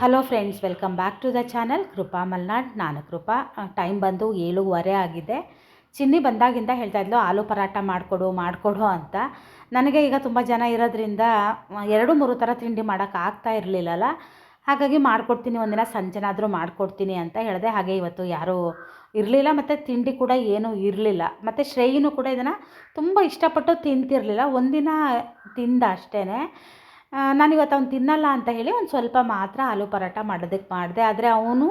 Hello friends welcome back to the channel Krupa Malnad, ನಾನು Krupa. Time ಬಂದು ಏಳುವರೆ ಆಗಿದೆ. ಚಿನ್ನಿ ಬಂದಾಗಿಂದ ಹೇಳ್ತಾ ಇದ್ಲು, ಆಲೂ ಪರಾಟ ಮಾಡಿಕೊಡು ಮಾಡಿಕೊಡು ಅಂತ. ನನಗೆ ಈಗ ತುಂಬ ಜನ ಇರೋದ್ರಿಂದ ಎರಡು ಮೂರು ಥರ ತಿಂಡಿ ಮಾಡೋಕ್ಕಾಗ್ತಾ ಇರಲಿಲ್ಲಲ್ಲ. ಹಾಗಾಗಿ ಮಾಡಿಕೊಡ್ತೀನಿ, ಒಂದಿನ ಸಂಜೆನಾದರೂ ಮಾಡಿಕೊಡ್ತೀನಿ ಅಂತ ಹೇಳಿದೆ. ಹಾಗೆ ಇವತ್ತು ಯಾರೂ ಇರಲಿಲ್ಲ, ಮತ್ತು ತಿಂಡಿ ಕೂಡ ಏನೂ ಇರಲಿಲ್ಲ. ಮತ್ತು ಶ್ರೇಯಿನೂ ಕೂಡ ಇದನ್ನು ತುಂಬ ಇಷ್ಟಪಟ್ಟು ತಿಂತಿರಲಿಲ್ಲ. ಒಂದಿನ ತಿಂದ ಅಷ್ಟೇ ನಾನು ಇವತ್ತು ಅವ್ನು ತಿನ್ನಲ್ಲ ಅಂತ ಹೇಳಿ ಒಂದು ಸ್ವಲ್ಪ ಮಾತ್ರ ಆಲೂ ಪರಾಟ ಮಾಡೋದಕ್ಕೆ ಮಾಡಿದೆ. ಆದರೆ ಅವನು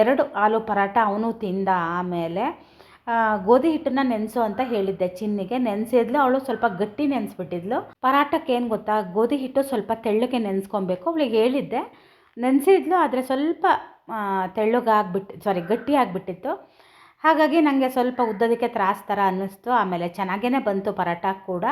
ಎರಡು ಆಲೂ ಪರಾಟ ಅವನು ತಿಂದ ಆಮೇಲೆ ಗೋಧಿ ಹಿಟ್ಟನ್ನ ನೆನೆಸು ಅಂತ ಹೇಳಿದ್ದೆ ಚಿನ್ನಿಗೆ. ನೆನೆಸಿದ್ಲು, ಅವಳು ಸ್ವಲ್ಪ ಗಟ್ಟಿ ನೆನೆಸ್ಬಿಟ್ಟಿದ್ಲು. ಪರಾಟಕ್ಕೆ ಏನು ಗೊತ್ತಾ, ಗೋಧಿ ಹಿಟ್ಟು ಸ್ವಲ್ಪ ತೆಳ್ಳಗೆ ನೆನೆಸ್ಕೊಬೇಕು ಅವಳಿಗೆ ಹೇಳಿದ್ದೆ. ನೆನೆಸಿದ್ಲು, ಆದರೆ ಸ್ವಲ್ಪ ತೆಳ್ಳಗಾಗ್ಬಿಟ್ಟು ಸಾರಿ ಗಟ್ಟಿ ಆಗಿಬಿಟ್ಟಿತ್ತು. ಹಾಗಾಗಿ ನನಗೆ ಸ್ವಲ್ಪ ಉದ್ದೋದಕ್ಕೆ ತ್ರಾಸ ಥರ ಅನ್ನಿಸ್ತು. ಆಮೇಲೆ ಚೆನ್ನಾಗೇ ಬಂತು ಪರಾಟ ಕೂಡ.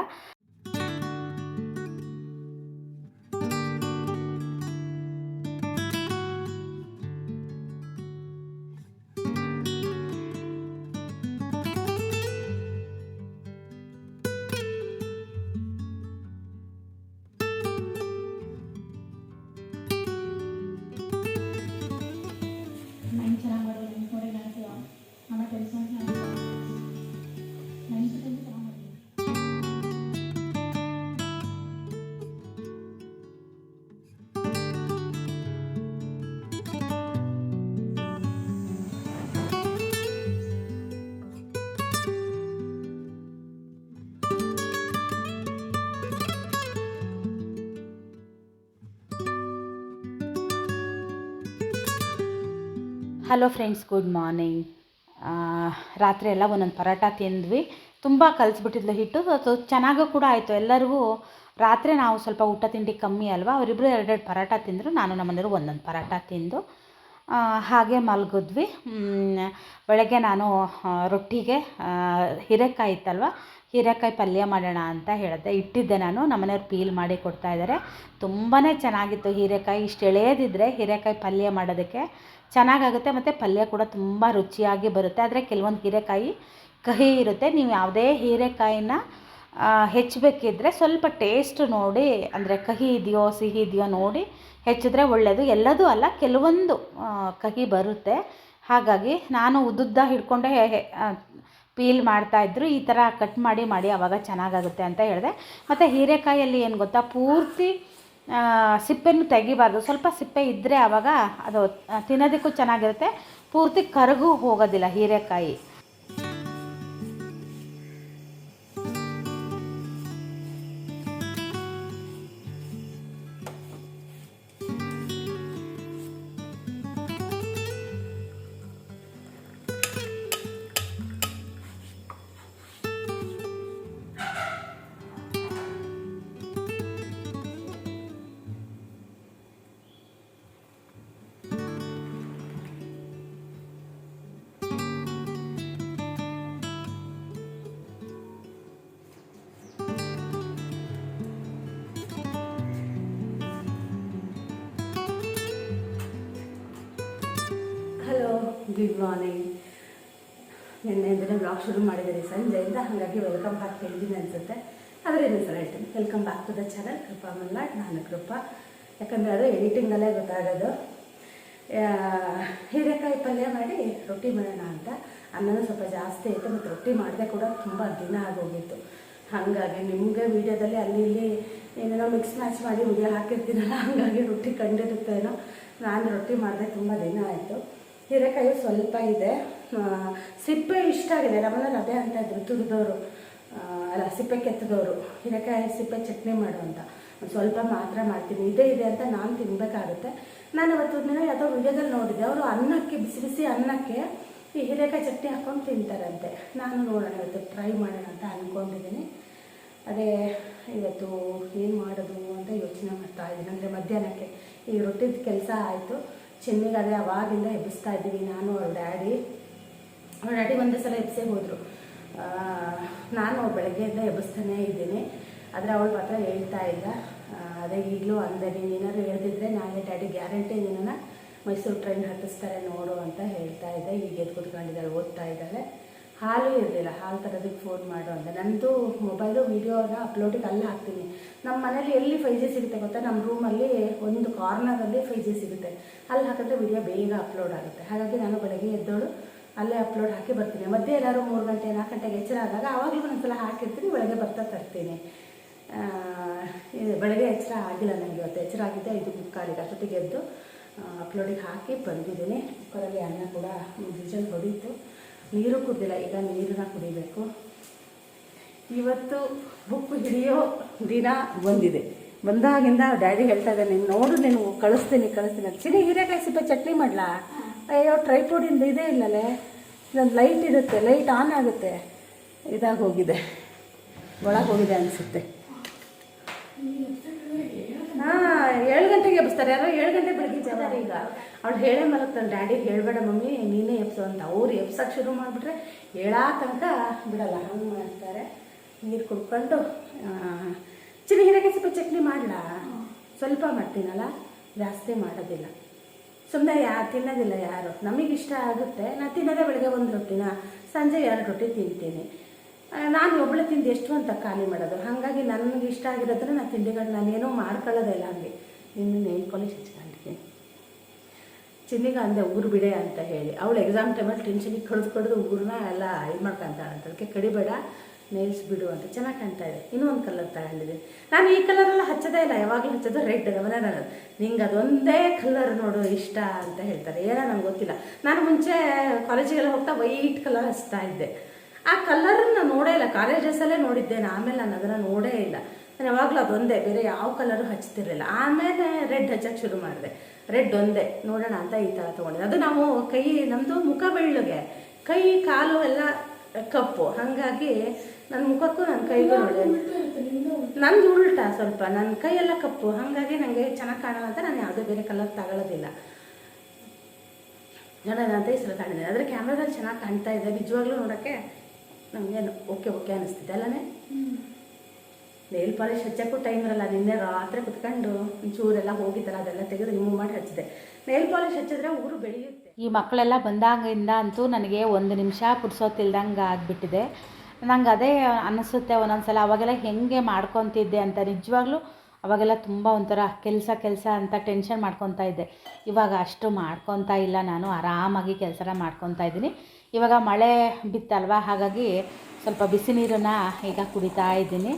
ಹಲೋ ಫ್ರೆಂಡ್ಸ್ ಗುಡ್ ಮಾರ್ನಿಂಗ್ ರಾತ್ರಿ ಎಲ್ಲ ಒಂದೊಂದು ಪರೋಟ ತಿಂದ್ವಿ. ತುಂಬ ಕಲಿಸ್ಬಿಟ್ಟಿದ್ಲು ಹಿಟ್ಟು. ಅದು ಚೆನ್ನಾಗೂ ಕೂಡ ಆಯಿತು. ಎಲ್ಲರಿಗೂ ರಾತ್ರಿ ನಾವು ಸ್ವಲ್ಪ ಊಟ ತಿಂಡಿ ಕಮ್ಮಿ ಅಲ್ವಾ? ಅವರಿಬ್ಬರು ಎರಡೆರಡು ಪರೋಟ ತಿಂದರು. ನಾನು ನಮ್ಮನೆಯವರು ಒಂದೊಂದು ಪರೋಟ ತಿಂದು ಹಾಗೆ ಮಲಗಿದ್ವಿ. ಬೆಳಗ್ಗೆ ನಾನು ರೊಟ್ಟಿಗೆ ಹೀರೆಕಾಯಿ ಇತ್ತಲ್ವ? ಹೀರೆಕಾಯಿ ಪಲ್ಯ ಮಾಡೋಣ ಅಂತ ಹೇಳಿದೆ ಇಟ್ಟಿದ್ದೆ ನಾನು. ನಮ್ಮನೆಯವ್ರು ಪೀಲ್ ಮಾಡಿ ಕೊಡ್ತಾ ಇದ್ದಾರೆ ತುಂಬಾ ಚೆನ್ನಾಗಿತ್ತು ಹೀರೆಕಾಯಿ. ಇಷ್ಟು ಎಳೆಯದಿದ್ದರೆ ಹೀರೆಕಾಯಿ ಪಲ್ಯ ಮಾಡೋದಕ್ಕೆ ಚೆನ್ನಾಗಾಗುತ್ತೆ ಮತ್ತು ಪಲ್ಯ ಕೂಡ ತುಂಬ ರುಚಿಯಾಗಿ ಬರುತ್ತೆ. ಆದರೆ ಕೆಲವೊಂದು ಹೀರೆಕಾಯಿ ಕಹಿ ಇರುತ್ತೆ. ನೀವು ಯಾವುದೇ ಹೀರೆಕಾಯಿನ ಹೆಚ್ಚಬೇಕಿದ್ರೆ ಸ್ವಲ್ಪ ಟೇಸ್ಟ್ ನೋಡಿ, ಅಂದರೆ ಕಹಿ ಇದೆಯೋ, ಸಿಹಿ ಇದೆಯೋ ನೋಡಿ ಹೆಚ್ಚಿದ್ರೆ ಒಳ್ಳೆಯದು ಎಲ್ಲದೂ ಅಲ್ಲ, ಕೆಲವೊಂದು ಕಹಿ ಬರುತ್ತೆ. ಹಾಗಾಗಿ ನಾನು ಉದ್ದುದ್ದ ಹಿಡ್ಕೊಂಡೆ ಪೀಲ್ ಮಾಡ್ತಾಯಿದ್ರು ಈ ಥರ ಕಟ್ ಮಾಡಿ ಮಾಡಿ ಆವಾಗ ಚೆನ್ನಾಗಾಗುತ್ತೆ ಅಂತ ಹೇಳಿದೆ. ಮತ್ತು ಹೀರೆಕಾಯಲ್ಲಿ ಏನು ಗೊತ್ತಾ? ಪೂರ್ತಿ ಸಿಪ್ಪೆನೂ ತೆಗಿಬಾರ್ದು. ಸ್ವಲ್ಪ ಸಿಪ್ಪೆ ಇದ್ದರೆ ಆವಾಗ ಅದು ತಿನ್ನೋದಕ್ಕೂ ಚೆನ್ನಾಗಿರುತ್ತೆ. ಪೂರ್ತಿ ಕರಗೂ ಹೋಗೋದಿಲ್ಲ ಹೀರೆಕಾಯಿ. Good morning. ನಿನ್ನೆಯಿಂದಲೇ ಬ್ಲಾಗ್ ಶುರು ಮಾಡಿದ್ದೀನಿ ಸಂಜೆಯಿಂದ ಹಾಗಾಗಿ ವೆಲ್ಕಮ್ ಬ್ಯಾಕ್ ಹೇಳಿದ್ದೀನಿ ಅನಿಸುತ್ತೆ. ಆದರೆ ಇನ್ನೊಂದು ಸಲ ಹೇಳ್ತೀನಿ. Welcome back to the channel Krupa Malnad, ನಾನು ಕೃಪಾ. ಯಾಕಂದರೆ ಅದು ಎಡಿಟಿಂಗಲ್ಲೇ ಗೊತ್ತಾಗೋದು. ಹೀರೆಕಾಯಿ ಪಲ್ಯ ಮಾಡಿ ರೊಟ್ಟಿ ಮಾಡೋಣ ಅಂತ. ಅನ್ನನೂ ಸ್ವಲ್ಪ ಜಾಸ್ತಿ ಆಯಿತು, ಮತ್ತು ರೊಟ್ಟಿ ಮಾಡಿದೆ ಕೂಡ ತುಂಬ ದಿನ ಆಗೋಗಿತ್ತು. ಹಾಗಾಗಿ ನಿಮಗೆ ವೀಡಿಯೋದಲ್ಲಿ ಅಲ್ಲಿ ಇಲ್ಲಿ ಏನೇನೋ ಮಿಕ್ಸ್ ಮ್ಯಾಚ್ ಮಾಡಿ ವಿಡಿಯೋ ಹಾಕಿರ್ತೀನಲ್ಲ, ಹಾಗಾಗಿ ರೊಟ್ಟಿ ಕಂಡಿರುತ್ತೇನೋ. ನಾನು ರೊಟ್ಟಿ ಮಾಡಿದೆ ತುಂಬ ದಿನ ಆಯಿತು. ಹೀರೆಕಾಯಿ ಸ್ವಲ್ಪ ಇದೆ. ಸಿಪ್ಪೆ ಇಷ್ಟ ಆಗಿದೆ. ನಮ್ಮನೇಲಿ ಅದೇ ಅಂತ ಇದ್ರು ತುರಿದವರು ಅಲ್ಲ, ಸಿಪ್ಪೆ ಕೆತ್ತದವರು ಹೀರೆಕಾಯಿ ಸಿಪ್ಪೆ ಚಟ್ನಿ ಮಾಡು ಅಂತ. ಸ್ವಲ್ಪ ಮಾತ್ರ ಮಾಡ್ತೀನಿ. ಇದೇ, ಇದೆ ಅಂತ ನಾನು ತಿನ್ನಬೇಕಾಗುತ್ತೆ ನಾನು ಅವತ್ತು ದಿನ ಯಾವುದೋ ವಿಡಿಯೋದಲ್ಲಿ ನೋಡಿದ್ದೆ. ಅವರು ಅನ್ನಕ್ಕೆ, ಬಿಸಿ ಬಿಸಿ ಅನ್ನಕ್ಕೆ ಈ ಹೀರೆಕಾಯಿ ಚಟ್ನಿ ಹಾಕೊಂಡು ತಿಂತಾರಂತೆ. ನಾನು ನೋಡೋಣ ಇವತ್ತು, ಟ್ರೈ ಮಾಡೋಣ ಅಂತ ಅಂದ್ಕೊಂಡಿದ್ದೀನಿ ಅದೇ ಇವತ್ತು ಏನು ಮಾಡೋದು ಅಂತ ಯೋಚನೆ ಮಾಡ್ತಾ ಇದ್ದೀನಿ. ಅಂದರೆ ಮಧ್ಯಾಹ್ನಕ್ಕೆ ಈ ರೊಟ್ಟಿದ ಕೆಲಸ ಆಯಿತು. ಚೆನ್ನಿಗೆ ಅದೇ ಅವಾಗಿಂದ ಎಬ್ಬಿಸ್ತಾ ಇದ್ದೀವಿ ನಾನು, ಅವ್ರ ಡ್ಯಾಡಿ. ಅವ್ರ ಡ್ಯಾಡಿ ಒಂದೇ ಸಲ ಎಬ್ಸೇ ಹೋದರು. ನಾನು ಬೆಳಗ್ಗೆಯಿಂದ ಎಬ್ಬಿಸ್ತಾನೇ ಇದ್ದೀನಿ. ಆದರೆ ಅವಳು ಮಾತ್ರ ಹೇಳ್ತಾ ಇಲ್ಲ. ಅದೇ ಈಗಲೂ ಅಂದೆ ನೀನು ಏನಾದರೂ ಹೇಳ್ತಿದ್ರೆ ನಾನೇ ಡ್ಯಾಡಿ ಗ್ಯಾರಂಟಿ ನಿನ್ನನ್ನು ಮೈಸೂರು ಟ್ರೈನ್ ಹತ್ತಿಸ್ತಾರೆ ನೋಡು ಅಂತ ಹೇಳ್ತಾ ಇದ್ದೆ ಈಗ ಎದ್ದು ಕೂತ್ಕೊಂಡಿದ್ದಾಳೆ ಓದ್ತಾ ಇದ್ದಾಳೆ ಹಾಲು ಇರಲಿಲ್ಲ, ಹಾಲು ತರೋದಕ್ಕೆ ಫೋನ್ ಮಾಡು ಅಂತ. ನಂದು ಮೊಬೈಲು ವೀಡಿಯೋನ ಅಪ್ಲೋಡಿಗೆ ಅಲ್ಲಿ ಹಾಕ್ತೀನಿ. ನಮ್ಮ ಮನೇಲಿ ಎಲ್ಲಿ ಫೈ ಜಿ ಸಿಗುತ್ತೆ ಗೊತ್ತಾ? ನಮ್ಮ ರೂಮಲ್ಲಿ ಒಂದು ಕಾರ್ನರಲ್ಲಿ ಫೈ ಜಿ ಸಿಗುತ್ತೆ. ಅಲ್ಲಿ ಹಾಕಿದ್ರೆ ವಿಡಿಯೋ ಬೇಗ ಅಪ್ಲೋಡ್ ಆಗುತ್ತೆ. ಹಾಗಾಗಿ ನಾನು ಬೆಳಗ್ಗೆ ಎದ್ದೋಳು, ಅಲ್ಲೇ ಅಪ್ಲೋಡ್ ಹಾಕಿ ಬರ್ತೀನಿ. ಮಧ್ಯೆ ಎಲ್ಲರೂ ಮೂರು ಗಂಟೆ, ನಾಲ್ಕು ಗಂಟೆಗೆ ಎಚ್ಚರ ಆದಾಗ ಆವಾಗಲೂ ಒಂದ್ಸಲ ಹಾಕಿರ್ತೀನಿ, ಬೆಳಗ್ಗೆ ಬರ್ತಾ ತರ್ತೀನಿ. ಬೆಳಗ್ಗೆ ಎಚ್ಚರ ಆಗಿಲ್ಲ ನನಗೆ ಇವತ್ತು. ಎಚ್ಚರ ಆಗಿದ್ದೆ ಇದು ಮುಕ್ಕಾಲಿಗೆ ಅಷ್ಟೊತ್ತಿಗೆ ಎದ್ದು ಅಪ್ಲೋಡಿಗೆ ಹಾಕಿ ಬಂದಿದ್ದೀನಿ. ಕುಕ್ಕರಲ್ಲಿ ಅನ್ನ ಕೂಡ ವಿಜಲ್ ಹೊಡೀತು. ನೀರು ಕುದ್ದಿಲ್ಲ ಈಗ ನೀರನ್ನ ಕುಡಿಬೇಕು. ಇವತ್ತು ಬುಕ್ ಹಿಡಿಯೋ ದಿನ ಬಂದಿದೆ ಬಂದಾಗಿಂದ ಡ್ಯಾಡಿ ಹೇಳ್ತಾ ಇದ್ದಾನೆ, ನೀನು ನೋಡು, ನೀನು ಕಳಿಸ್ತೀನಿ ಕಳಿಸ್ತೀನಿ. ಚಿನ್ನ ಚಿನಿ ಹೀರೆಕಾಯಿ ಸಿಪ್ಪೆ ಚಟ್ನಿ ಮಾಡಲಾ? ಅಯ್ಯೋ ಟ್ರೈಪೋಡಿಂದ ಇದೇ ಇಲ್ಲಲೇ. ಇದೊಂದು ಲೈಟ್ ಇರುತ್ತೆ ಲೈಟ್ ಆನ್ ಆಗುತ್ತೆ. ಇದಾಗಿ ಹೋಗಿದೆ. ಒಳಗೆ ಹೋಗಿದೆ ಅನಿಸುತ್ತೆ. ಹಾಂ, ಏಳು ಗಂಟೆಗೆ ಎಬ್ಬಿಸ್ತಾರೆ. ಯಾರೋ ಏಳು ಗಂಟೆ ಬೆಳಗ್ಗೆ ಈಗ ಅವಳು ಹೇಳೇ ಮಲಗ್ತಾಳೆ ಡ್ಯಾಡಿ ಹೇಳಬೇಡ ಮಮ್ಮಿ ನೀನೇ ಎಬ್ಸು ಅಂತ. ಅವ್ರು ಎಬ್ಸಕ್ಕೆ ಶುರು ಮಾಡಿಬಿಟ್ರೆ ಹೇಳಾ ತನಕ ಬಿಡಲ್ಲ ಹಂಗೆ ಮಾಡ್ತಾರೆ. ನೀರು ಕುಡ್ಕೊಂಡು ಚಿನ್ನ ಹೀರೆಕಾಯಿ ಸ್ವಲ್ಪ ಚಟ್ನಿ ಮಾಡಲಾ? ಸ್ವಲ್ಪ ಮಾಡ್ತೀನಲ್ಲ ಜಾಸ್ತಿ ಮಾಡೋದಿಲ್ಲ. ಸುಮ್ಮನೆ ಯಾ ತಿನ್ನೋದಿಲ್ಲ ಯಾರು. ನಮಗೆ ಇಷ್ಟ ಆಗುತ್ತೆ. ನಾನು ತಿನ್ನೋದೇ ಬೆಳಗ್ಗೆ ಒಂದು ರೊಟ್ಟಿನ ಸಂಜೆ ಎರಡು ರೊಟ್ಟಿ ತಿಂತೀನಿ. ನಾನು ಒಬ್ಬಳೆ ತಿಂದು ಎಷ್ಟು ಅಂತ ಖಾಲಿ ಮಾಡೋದು. ಹಾಗಾಗಿ ನನಗೆ ಇಷ್ಟ ಆಗಿರೋದ್ರೆ ನಾನು ತಿಂಡಿಗಳು ನಾನೇನೋ ಮಾಡ್ಕೊಳ್ಳೋದೇ ಇಲ್ಲ ಹಂಗೆ. ನಿನ್ನ ಪಾಲಿಶ್ ಹಚ್ಕೊಂಡಿದ್ದೀನಿ ಚಿನ್ನಿಗ ಅಂದೆ, ಊರು ಬಿಡೆ ಅಂತ ಹೇಳಿ. ಅವಳು ಎಕ್ಸಾಮ್ ಟೈಮಲ್ಲಿ ಟೆನ್ಷನಿಗೆ ಕಳ್ದು ಕಡ್ದು ಊರನ್ನ ಎಲ್ಲ ಇದು ಮಾಡ್ಕೊಂತಾಳೆ ಅಂತ ಅದಕ್ಕೆ ಕಡಿಬೇಡ ನೇಲ್ಸ್ ಬಿಡು ಅಂತ. ಚೆನ್ನಾಗಿ ಕಾಣ್ತಾ ಇದೆ. ಇನ್ನೂ ಒಂದು ಕಲರ್ ತಗೊಂಡಿದ್ದೀನಿ ನಾನು ಈ ಕಲರೆಲ್ಲ ಹಚ್ಚದೇ ಇಲ್ಲ. ಯಾವಾಗಲೂ ಹಚ್ಚೋದು ರೆಡ್ ಗಮನ ನಾನು. ನಿಂಗೆ ಅದೊಂದೇ ಕಲರ್ ನೋಡು, ಇಷ್ಟ ಅಂತ ಹೇಳ್ತಾರೆ. ಏನೋ ನಂಗೆ ಗೊತ್ತಿಲ್ಲ. ನಾನು ಮುಂಚೆ ಕಾಲೇಜಿಗೆಲ್ಲ ಹೋಗ್ತಾ ವೈಟ್ ಕಲರ್ ಹಚ್ತಾ ಇದ್ದೆ. ಆ ಕಲರನ್ನ ನೋಡೇ ಇಲ್ಲ. ಕಾಲೇಜಸಲ್ಲೇ ನೋಡಿದ್ದೆ ನಾನು. ಆಮೇಲೆ ನಾನು ಅದನ್ನು ನೋಡೇ ಇಲ್ಲ. ನಾನು ಯಾವಾಗಲೂ ಅದೊಂದೇ. ಬೇರೆ ಯಾವ ಕಲರು ಹಚ್ತಿರಲಿಲ್ಲ. ಆಮೇಲೆ ರೆಡ್ ಹಚ್ಚಕ್ಕೆ ಶುರು ಮಾಡಿದೆ. ರೆಡ್ ಒಂದೇ. ನೋಡೋಣ ಅಂತ ಈ ಥರ ತೊಗೊಂಡಿದ್ದೆ. ಅದು ನಾವು ಕೈ ನಮ್ಮದು ಮುಖ ಬೆಳ್ಳಗೆ ಕೈ ಕಾಲು ಎಲ್ಲ ಕಪ್ಪು. ಹಾಗಾಗಿ ನನ್ನ ಮುಖಕ್ಕೂ ನನ್ನ ಕೈಗೂ ನೋಡಿ ನಂದು ಉಲ್ಟಾ ಸ್ವಲ್ಪ. ನನ್ನ ಕೈಯೆಲ್ಲ ಕಪ್ಪು. ಹಾಗಾಗಿ ನನಗೆ ಚೆನ್ನಾಗಿ ಕಾಣೋಣ ಅಂತ ನಾನು ಯಾವುದೇ ಬೇರೆ ಕಲರ್ ತಗೊಳ್ಳೋದಿಲ್ಲ ನೋಡೋಣ ಅಂತ ಈ ಸಲ ತಗೊಂಡಿದ್ದೆ. ಆದರೆ ಕ್ಯಾಮ್ರಾದಲ್ಲಿ ಚೆನ್ನಾಗಿ ಕಾಣ್ತಾ ಇದೆ. ನಿಜವಾಗ್ಲೂ ನೋಡೋಕ್ಕೆ ನಮಗೇನು ಓಕೆ ಓಕೆ ಅನ್ನಿಸ್ತಿದೆ ಅಲ್ಲನೇ? ನೇಲ್ ಪಾಲಿಶ್ ಹಚ್ಚಕ್ಕೂ ಟೈಮ್ ಇರಲ್ಲ, ನಿನ್ನೆ ರಾತ್ರಿ ಕುತ್ಕೊಂಡು ಒಂಚೂರೆಲ್ಲ ಹೋಗಿದ್ದಲ್ಲ, ಅದೆಲ್ಲ ತೆಗೆದು ರಿಮೂವ್ ಮಾಡಿ ಹಚ್ಚಿದೆ ನೇಲ್ ಪಾಲಿಶ್ ಹಚ್ಚಿದ್ರೆ ಊರು ಬೆಳೆಯುತ್ತೆ. ಈ ಮಕ್ಕಳೆಲ್ಲ ಬಂದಾಗಿಂದ ಅಂತೂ ನನಗೆ ಒಂದು ನಿಮಿಷ ಪುಡ್ಸೋತಿಲ್ದಂಗೆ ಆಗಿಬಿಟ್ಟಿದೆ. ನಂಗೆ ಅದೇ ಅನ್ನಿಸುತ್ತೆ ಒಂದೊಂದ್ಸಲ, ಅವಾಗೆಲ್ಲ ಹೆಂಗೆ ಮಾಡ್ಕೊತಿದ್ದೆ ಅಂತ ನಿಜವಾಗ್ಲೂ ಅವಾಗೆಲ್ಲ ತುಂಬ ಒಂಥರ ಕೆಲಸ ಕೆಲಸ ಅಂತ ಟೆನ್ಷನ್ ಮಾಡ್ಕೊತಾ ಇದ್ದೆ. ಇವಾಗ ಅಷ್ಟು ಮಾಡ್ಕೊತಾ ಇಲ್ಲ, ನಾನು ಆರಾಮಾಗಿ ಕೆಲಸನ ಮಾಡ್ಕೊತಾ ಇದ್ದೀನಿ. ಇವಾಗ ಮಳೆ ಬಿತ್ತಲ್ವ? ಹಾಗಾಗಿ ಸ್ವಲ್ಪ ಬಿಸಿ ನೀರನ್ನು ಈಗ ಕುಡಿತಾ ಇದ್ದೀನಿ.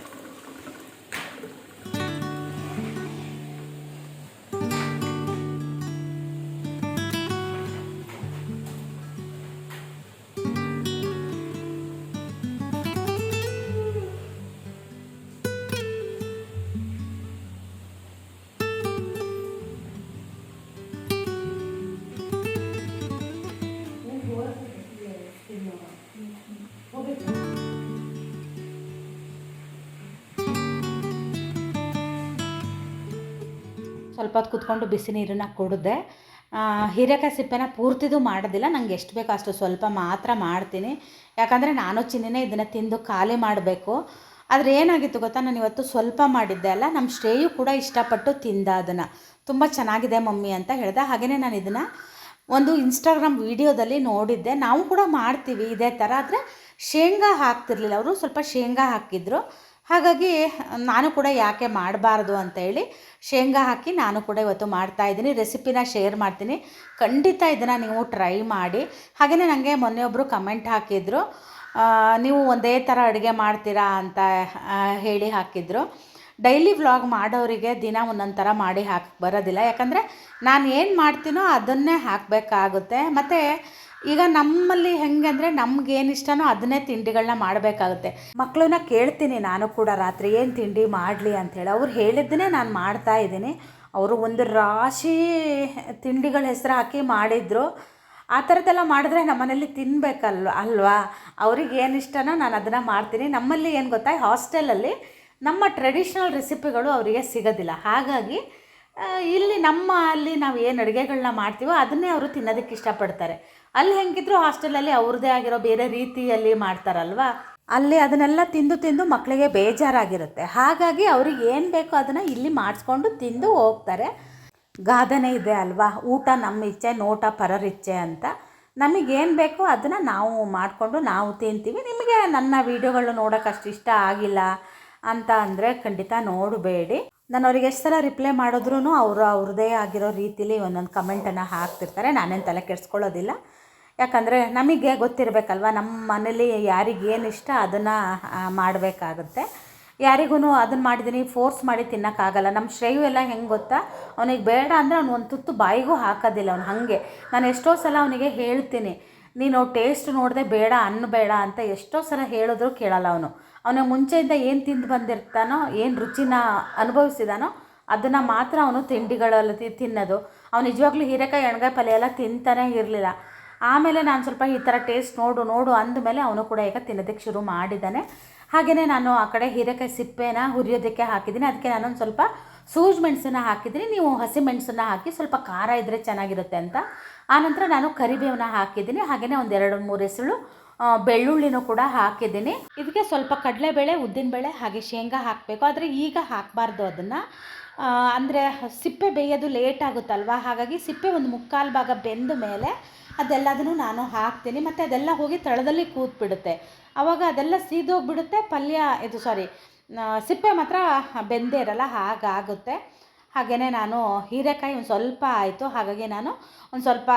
ಸ್ವಲ್ಪ ಹೊತ್ತು ಕುತ್ಕೊಂಡು ಬಿಸಿ ನೀರನ್ನು ಕುಡಿದೆ ಹೀರೆಕಾಯಿ ಸಿಪ್ಪೆನ ಪೂರ್ತಿದು ಮಾಡೋದಿಲ್ಲ. ನಂಗೆ ಎಷ್ಟು ಬೇಕೋ ಅಷ್ಟು ಸ್ವಲ್ಪ ಮಾತ್ರ ಮಾಡ್ತೀನಿ. ಯಾಕಂದರೆ ನಾನು ಚಿನ್ನಿನೇ ಇದನ್ನು ತಿಂದು ಖಾಲಿ ಮಾಡಬೇಕು. ಆದರೆ ಏನಾಗಿತ್ತು ಗೊತ್ತಾ? ನಾನು ಇವತ್ತು ಸ್ವಲ್ಪ ಮಾಡಿದ್ದೆ ಅಲ್ಲ ನಮ್ಮ ಶ್ರೇಯು ಕೂಡ ಇಷ್ಟಪಟ್ಟು ತಿಂದ ಅದನ್ನು. ತುಂಬ ಚೆನ್ನಾಗಿದೆ ಮಮ್ಮಿ ಅಂತ ಹೇಳಿದೆ. ಹಾಗೆಯೇ ನಾನು ಇದನ್ನು ಒಂದು ಇನ್ಸ್ಟಾಗ್ರಾಮ್ ವಿಡಿಯೋದಲ್ಲಿ ನೋಡಿದ್ದೆ. ನಾವು ಕೂಡ ಮಾಡ್ತೀವಿ ಇದೇ ಥರ ಆದರೆ ಶೇಂಗಾ ಹಾಕ್ತಿರ್ಲಿಲ್ಲ. ಅವರು ಸ್ವಲ್ಪ ಶೇಂಗಾ ಹಾಕಿದ್ರು. ಹಾಗಾಗಿ ನಾನು ಕೂಡ ಯಾಕೆ ಮಾಡಬಾರ್ದು ಅಂತೇಳಿ ಶೇಂಗಾ ಹಾಕಿ ನಾನು ಕೂಡ ಇವತ್ತು ಮಾಡ್ತಾ ಇದ್ದೀನಿ. ರೆಸಿಪಿನ ಶೇರ್ ಮಾಡ್ತೀನಿ. ಖಂಡಿತ ಇದನ್ನು ನೀವು ಟ್ರೈ ಮಾಡಿ. ಹಾಗೆಯೇ ನನಗೆ ಮೊನ್ನೆ ಒಬ್ಬರು ಕಮೆಂಟ್ ಹಾಕಿದ್ರು ನೀವು ಒಂದೇ ಥರ ಅಡುಗೆ ಮಾಡ್ತೀರಾ ಅಂತ ಹೇಳಿ ಹಾಕಿದ್ರು. ಡೈಲಿ ವ್ಲಾಗ್ ಮಾಡೋರಿಗೆ ದಿನ ಒಂದೊಂದು ಥರ ಮಾಡಿ ಹಾಕಿ ಬರೋದಿಲ್ಲ. ಯಾಕಂದರೆ ನಾನು ಏನು ಮಾಡ್ತೀನೋ ಅದನ್ನೇ ಹಾಕಬೇಕಾಗುತ್ತೆ. ಮತ್ತು ಈಗ ನಮ್ಮಲ್ಲಿ ಹೆಂಗೆ ಅಂದರೆ ನಮ್ಗೆ ಏನು ಇಷ್ಟನೋ ಅದನ್ನೇ ತಿಂಡಿಗಳನ್ನ ಮಾಡಬೇಕಾಗುತ್ತೆ. ಮಕ್ಕಳನ್ನ ಕೇಳ್ತೀನಿ ನಾನು ಕೂಡ ರಾತ್ರಿ, ಏನು ತಿಂಡಿ ಮಾಡಲಿ? ಅಂಥೇಳಿ ಅವ್ರು ಹೇಳಿದ್ದನ್ನೇ ನಾನು ಮಾಡ್ತಾ ಇದ್ದೀನಿ. ಅವರು ಒಂದು ರಾಶಿ ತಿಂಡಿಗಳ ಹೆಸರು ಹಾಕಿ ಮಾಡಿದರು. ಆ ಥರದ್ದೆಲ್ಲ ಮಾಡಿದ್ರೆ ನಮ್ಮನೇಲಿ ತಿನ್ನಬೇಕಲ್ವ ಅಲ್ವಾ? ಅವ್ರಿಗೆ ಏನು ಇಷ್ಟನೋ ನಾನು ಅದನ್ನು ಮಾಡ್ತೀನಿ. ನಮ್ಮಲ್ಲಿ ಏನು ಗೊತ್ತಾ ಹಾಸ್ಟೆಲಲ್ಲಿ ನಮ್ಮ ಟ್ರೆಡಿಷ್ನಲ್ ರೆಸಿಪಿಗಳು ಅವರಿಗೆ ಸಿಗೋದಿಲ್ಲ. ಹಾಗಾಗಿ ಇಲ್ಲಿ ನಮ್ಮ ಅಲ್ಲಿ ನಾವು ಏನು ಅಡುಗೆಗಳನ್ನ ಮಾಡ್ತೀವೋ ಅದನ್ನೇ ಅವರು ತಿನ್ನೋದಕ್ಕೆ ಇಷ್ಟಪಡ್ತಾರೆ. ಅಲ್ಲಿ ಹೆಂಗಿದ್ರು ಹಾಸ್ಟೆಲಲ್ಲಿ ಅವ್ರದ್ದೇ ಆಗಿರೋ ಬೇರೆ ರೀತಿಯಲ್ಲಿ ಮಾಡ್ತಾರಲ್ವಾ? ಅಲ್ಲಿ ಅದನ್ನೆಲ್ಲ ತಿಂದು ತಿಂದು ಮಕ್ಕಳಿಗೆ ಬೇಜಾರಾಗಿರುತ್ತೆ. ಹಾಗಾಗಿ ಅವ್ರಿಗೆ ಏನು ಬೇಕೋ ಅದನ್ನು ಇಲ್ಲಿ ಮಾಡಿಸ್ಕೊಂಡು ತಿಂದು ಹೋಗ್ತಾರೆ. ಗಾದನೆ ಇದೆ ಅಲ್ವಾ? ಊಟ ನಮ್ಮ ಇಚ್ಛೆ, ನೋಟ ಪರರಿಚ್ಛೆ ಅಂತ. ನಮಗೇನು ಬೇಕೋ ಅದನ್ನು ನಾವು ಮಾಡಿಕೊಂಡು ನಾವು ತಿಂತೀವಿ. ನಿಮಗೆ ನನ್ನ ವೀಡಿಯೋಗಳು ನೋಡೋಕೆ ಅಷ್ಟು ಇಷ್ಟ ಆಗಿಲ್ಲ ಅಂತ ಅಂದರೆ ಖಂಡಿತ ನೋಡಬೇಡಿ. ನಾನು ಅವ್ರಿಗೆ ಎಷ್ಟು ಸಲ ರಿಪ್ಲೈ ಮಾಡಿದ್ರೂ ಅವರು ಅವ್ರದ್ದೇ ಆಗಿರೋ ರೀತಿಲಿ ಒಂದೊಂದು ಕಮೆಂಟನ್ನು ಹಾಕ್ತಿರ್ತಾರೆ. ನಾನೇನು ತಲೆ ಕೆಡಿಸ್ಕೊಳ್ಳೋದಿಲ್ಲ. ಯಾಕಂದರೆ ನಮಗೆ ಗೊತ್ತಿರಬೇಕಲ್ವ ನಮ್ಮ ಮನೇಲಿ ಯಾರಿಗೆ ಇಷ್ಟ ಅದನ್ನು ಮಾಡಬೇಕಾಗುತ್ತೆ. ಯಾರಿಗೂ ಅದನ್ನು ಮಾಡಿದ್ದೀನಿ ಫೋರ್ಸ್ ಮಾಡಿ ತಿನ್ನೋಕ್ಕಾಗಲ್ಲ. ನಮ್ಮ ಶ್ರೇಯು ಎಲ್ಲ ಹೆಂಗೆ ಗೊತ್ತಾ, ಅವನಿಗೆ ಬೇಡ ಅಂದರೆ ಅವ್ನು ಒಂದು ತುತ್ತು ಬಾಯಿಗೂ ಹಾಕೋದಿಲ್ಲ ಅವ್ನು ಹಾಗೆ. ನಾನು ಎಷ್ಟೋ ಸಲ ಅವನಿಗೆ ಹೇಳ್ತೀನಿ, ನೀನು ಟೇಸ್ಟ್ ನೋಡದೆ ಬೇಡ ಅನ್ನಬೇಡ ಅಂತ ಎಷ್ಟೋ ಸಲ ಹೇಳಿದ್ರು ಕೇಳಲ್ಲ ಅವನು. ಅವನ ಮುಂಚೆಯಿಂದ ಏನು ತಿಂದು ಬಂದಿರ್ತಾನೋ, ಏನು ರುಚಿನ ಅನುಭವಿಸಿದಾನೋ, ಅದನ್ನು ಮಾತ್ರ ಅವನು ತಿಂಡಿಗಳಲ್ಲಿ ತಿನ್ನೋದು. ಅವ್ನು ನಿಜವಾಗ್ಲೂ ಹೀರೆಕಾಯಿ, ಎಣ್ಗಾಯಿ ಪಲ್ಯ ಎಲ್ಲ ತಿಂತಾನೇ ಇರಲಿಲ್ಲ. ಆಮೇಲೆ ನಾನು ಸ್ವಲ್ಪ ಈ ಥರ ಟೇಸ್ಟ್ ನೋಡು ನೋಡು ಅಂದಮೇಲೆ ಅವನು ಕೂಡ ಈಗ ತಿನ್ನೋದಕ್ಕೆ ಶುರು ಮಾಡಿದ್ದಾನೆ. ಹಾಗೆಯೇ ನಾನು ಆ ಕಡೆ ಹೀರೆಕಾಯಿ ಸಿಪ್ಪೆನ ಹುರಿಯೋದಕ್ಕೆ ಹಾಕಿದ್ದೀನಿ. ಅದಕ್ಕೆ ನಾನೊಂದು ಸ್ವಲ್ಪ ಸೂಜ್ ಮೆಣಸನ್ನ ಹಾಕಿದ್ದೀನಿ. ನೀವು ಹಸಿ ಮೆಣಸನ್ನ ಹಾಕಿ ಸ್ವಲ್ಪ ಖಾರ ಇದ್ದರೆ ಚೆನ್ನಾಗಿರುತ್ತೆ ಅಂತ. ಆನಂತರ ನಾನು ಕರಿಬೇವನ್ನ ಹಾಕಿದ್ದೀನಿ. ಹಾಗೆಯೇ ಒಂದು ಎರಡು ಮೂರು ಹೆಸರು ಬೆಳ್ಳುಳ್ಳಿನೂ ಕೂಡ ಹಾಕಿದ್ದೀನಿ. ಇದಕ್ಕೆ ಸ್ವಲ್ಪ ಕಡಲೆಬೇಳೆ, ಉದ್ದಿನಬೇಳೆ ಹಾಗೆ ಶೇಂಗಾ ಹಾಕಬೇಕು. ಆದರೆ ಈಗ ಹಾಕಬಾರ್ದು ಅದನ್ನು. ಅಂದರೆ ಸಿಪ್ಪೆ ಬೇಯೋದು ಲೇಟ್ ಆಗುತ್ತಲ್ವ? ಹಾಗಾಗಿ ಸಿಪ್ಪೆ ಒಂದು ಮುಕ್ಕಾಲು ಭಾಗ ಬೆಂದ ಮೇಲೆ ಅದೆಲ್ಲದನ್ನು ನಾನು ಹಾಕ್ತೀನಿ. ಮತ್ತು ಅದೆಲ್ಲ ಹೋಗಿ ತಳದಲ್ಲಿ ಕೂತ್ಬಿಡುತ್ತೆ. ಆವಾಗ ಅದೆಲ್ಲ ಸೀದೋಗ್ಬಿಡುತ್ತೆ. ಪಲ್ಯ, ಇದು ಸಾರಿ ಸಿಪ್ಪೆ ಮಾತ್ರ ಬೆಂದೇ ಇರಲ್ಲ, ಹಾಗಾಗುತ್ತೆ. ಹಾಗೆಯೇ ನಾನು ಹೀರೆಕಾಯಿ ಒಂದು ಸ್ವಲ್ಪ ಆಯಿತು. ಹಾಗಾಗಿ ನಾನು ಒಂದು ಸ್ವಲ್ಪ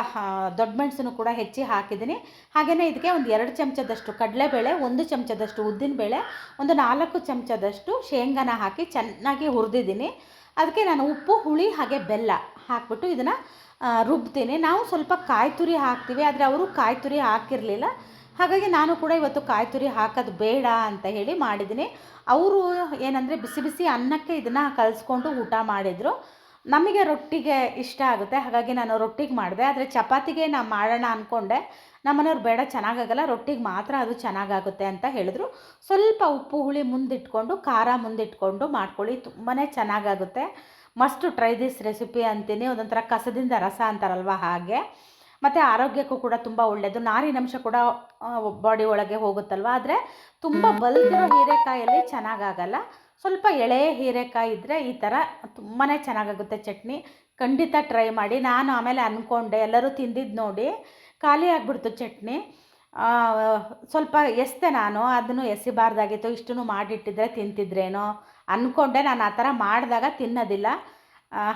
ದೊಡ್ಡ ಮೆಣಸನ್ನು ಕೂಡ ಹೆಚ್ಚಿ ಹಾಕಿದ್ದೀನಿ. ಹಾಗೆಯೇ ಇದಕ್ಕೆ ಒಂದು ಎರಡು ಚಮಚದಷ್ಟು ಕಡಲೆಬೇಳೆ, ಒಂದು ಚಮಚದಷ್ಟು ಉದ್ದಿನಬೇಳೆ, ಒಂದು ನಾಲ್ಕು ಚಮಚದಷ್ಟು ಶೇಂಗಾನ ಹಾಕಿ ಚೆನ್ನಾಗಿ ಹುರಿದಿದ್ದೀನಿ. ಅದಕ್ಕೆ ನಾನು ಉಪ್ಪು, ಹುಳಿ ಹಾಗೆ ಬೆಲ್ಲ ಹಾಕ್ಬಿಟ್ಟು ಇದನ್ನು ರುಬ್ತೇನೆ. ನಾವು ಸ್ವಲ್ಪ ಕಾಯಿ ತುರಿ ಹಾಕ್ತೀವಿ, ಆದರೆ ಅವರು ಕಾಯಿ ತುರಿ ಹಾಕಿರಲಿಲ್ಲ. ಹಾಗಾಗಿ ನಾನು ಕೂಡ ಇವತ್ತು ಕಾಯಿ ತುರಿ ಹಾಕೋದು ಬೇಡ ಅಂತ ಹೇಳಿ ಮಾಡಿದ್ದೀನಿ. ಅವರು ಏನಂದರೆ ಬಿಸಿ ಬಿಸಿ ಅನ್ನಕ್ಕೆ ಇದನ್ನು ಕಲಿಸ್ಕೊಂಡು ಊಟ ಮಾಡಿದರು. ನಮಗೆ ರೊಟ್ಟಿಗೆ ಇಷ್ಟ ಆಗುತ್ತೆ. ಹಾಗಾಗಿ ನಾನು ರೊಟ್ಟಿಗೆ ಮಾಡಿದೆ. ಆದರೆ ಚಪಾತಿಗೆ ನಾನು ಮಾಡೋಣ ಅಂದ್ಕೊಂಡೆ ನಮ್ಮನೆಯವ್ರು ಬೇಡ, ಚೆನ್ನಾಗಾಗಲ್ಲ, ರೊಟ್ಟಿಗೆ ಮಾತ್ರ ಅದು ಚೆನ್ನಾಗಾಗುತ್ತೆ ಅಂತ ಹೇಳಿದ್ರು. ಸ್ವಲ್ಪ ಉಪ್ಪು, ಹುಳಿ ಮುಂದಿಟ್ಕೊಂಡು, ಖಾರ ಮುಂದಿಟ್ಕೊಂಡು ಮಾಡ್ಕೊಳ್ಳಿ. ತುಂಬಾ ಚೆನ್ನಾಗಾಗುತ್ತೆ. ಮಸ್ಟ್ ಟ್ರೈ ದಿಸ್ ರೆಸಿಪಿ ಅಂತೀನಿ. ಒಂದೊಂಥರ ಕಸದಿಂದ ರಸ ಅಂತಾರಲ್ವ ಹಾಗೆ. ಮತ್ತು ಆರೋಗ್ಯಕ್ಕೂ ಕೂಡ ತುಂಬ ಒಳ್ಳೆಯದು ನಾರಿನಂಶ ಕೂಡ ಬಾಡಿ ಒಳಗೆ ಹೋಗುತ್ತಲ್ವ? ಆದರೆ ತುಂಬ ಬಲ್ತಿರೋ ಹೀರೆಕಾಯಲ್ಲಿ ಚೆನ್ನಾಗಾಗಲ್ಲ. ಸ್ವಲ್ಪ ಎಳೆ ಹೀರೆಕಾಯಿ ಇದ್ದರೆ ಈ ಥರ ತುಂಬಾ ಚೆನ್ನಾಗಾಗುತ್ತೆ ಚಟ್ನಿ. ಖಂಡಿತ ಟ್ರೈ ಮಾಡಿ. ನಾನು ಆಮೇಲೆ ಅಂದ್ಕೊಂಡೆ ಎಲ್ಲರೂ ತಿಂದಿದ್ದು ನೋಡಿ ಖಾಲಿ ಆಗಿಬಿಡ್ತು ಚಟ್ನಿ. ಸ್ವಲ್ಪ ಎಸ್ದೆ ನಾನು, ಅದನ್ನು ಎಸಿಬಾರ್ದಾಗಿತ್ತು. ಇಷ್ಟನ್ನು ಮಾಡಿಟ್ಟಿದ್ರೆ ತಿಂತಿದ್ರೇನೋ ಅಂದ್ಕೊಂಡೆ ನಾನು ಆ ಥರ ಮಾಡಿದಾಗ ತಿನ್ನೋದಿಲ್ಲ.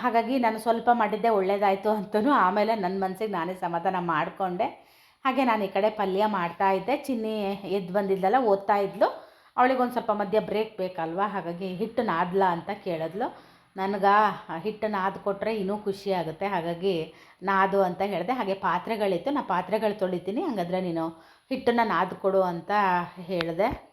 ಹಾಗಾಗಿ ನಾನು ಸ್ವಲ್ಪ ಮಾಡಿದ್ದೆ, ಒಳ್ಳೇದಾಯಿತು ಅಂತಲೂ ಆಮೇಲೆ ನನ್ನ ಮನಸ್ಸಿಗೆ ನಾನೇ ಸಮಾಧಾನ ಮಾಡಿಕೊಂಡೆ. ಹಾಗೆ ನಾನು ಈ ಕಡೆ ಪಲ್ಯ ಮಾಡ್ತಾ ಇದ್ದೆ. ಚಿನ್ನಿ ಎದ್ದು ಬಂದಿದ್ದಲ್ಲ, ಓದ್ತಾ ಇದ್ಲು. ಅವಳಿಗೊಂದು ಸ್ವಲ್ಪ ಮಧ್ಯ ಬ್ರೇಕ್ ಬೇಕಲ್ವಾ? ಹಾಗಾಗಿ ಹಿಟ್ಟು ನಾದ್ಲಾ ಅಂತ ಕೇಳಿದ್ಲು. ನನಗೆ ಹಿಟ್ಟು ನಾದ್ ಕೊಟ್ಟರೆ ಇನ್ನೂ ಖುಷಿ ಆಗುತ್ತೆ. ಹಾಗಾಗಿ ನಾದು ಅಂತ ಹೇಳಿದೆ. ಹಾಗೆ ಪಾತ್ರೆಗಳಿತ್ತು. ನಾ ಪಾತ್ರೆಗಳು ತೊಳಿತೀನಿ. ಹಾಗಾದ್ರೆ ನೀನು ಹಿಟ್ಟನ್ನು ನಾದ್ಕೊಡು ಅಂತ ಹೇಳಿದೆ.